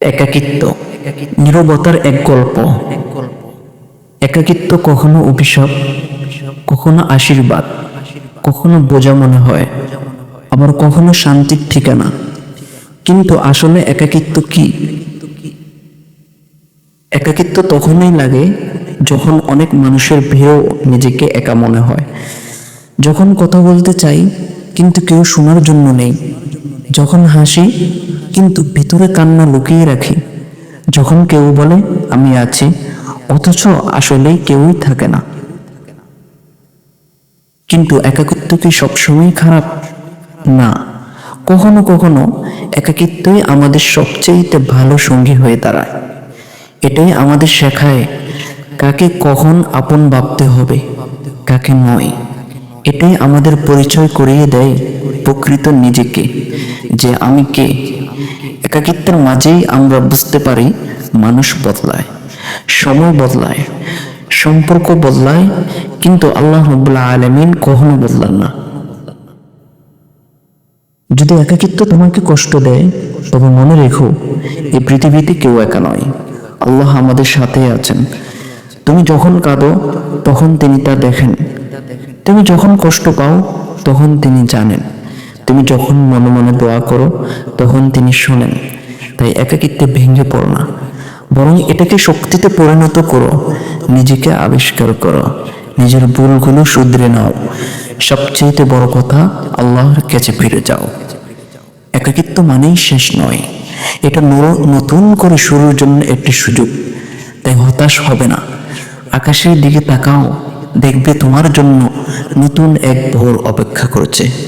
একাকিত্ব, নীরবতার এক গল্প। একাকিত্ব কখনো অভিশাপ, কখনো আশীর্বাদ, কখনো বোঝা মনে হয়, আবার কখনো শান্তির ঠিকানা। কিন্তু আসলে একাকিত্ব কি? একাকিত্ব তখনই লাগে যখন অনেক মানুষের ভিড়ও নিজেকে একা মনে হয়। যখন কথা বলতে চাই, কিন্তু কেউ শোনার জন্য নেই। যখন হাসি, কিন্তু ভিতরে কান্না লুকিয়ে রাখি। যখন কেউ বলে, আমি আছি, অথচ আসলেই কেউই থাকে না। কিন্তু একাকিত্ব কি সবসময় খারাপ? না। কখনো কখনো একাকিত্বই আমাদের সবচেয়ে ভালো সঙ্গী হয়ে দাঁড়ায়। এটাই আমাদের শেখায় কাকে কখন আপন ভাবতে হবে, কাকে নয়। এটাই আমাদের পরিচয় করিয়ে দেয় প্রকৃত নিজেকে। যে আমি কে? একাকিত্বের মাঝেই আমরা বুঝতে পারি মানুষ বদলায়, সময় বদলায়, সম্পর্ক বদলায়, কিন্তু আল্লাহ রবুল্লা আলমিন কখনো বদলান না। যদি একাকিত্ব তোমাকে কষ্ট দেয়, তবে মনে রেখো, এই পৃথিবীতে কেউ একা নয়। আল্লাহ আমাদের সাথে আছেন। তুমি যখন কাঁদো, তখন তিনি তা দেখেন। তুমি যখন কষ্ট পাও, তখন তিনি জানেন। তুমি যখন মনে মনে দোয়া করো, তখন তিনি শোনেন, তাই একাকিত্বে ভেঙে পড়ো না। বরং এটাকে শক্তিতে পরিণত করো, নিজেকে আবিষ্কার করো, নিজের ভুলগুলো শুধরে নাও। সবচেয়ে বড় কথা, আল্লাহর কাছে ফিরে যাও। একাকিত্ব মানেই শেষ নয়। এটা নতুন করে শুরুর জন্য একটি সুযোগ। তাই হতাশ হবে না। আকাশের দিকে তাকাও, দেখবে তোমার জন্য নতুন এক ভোর অপেক্ষা করছে।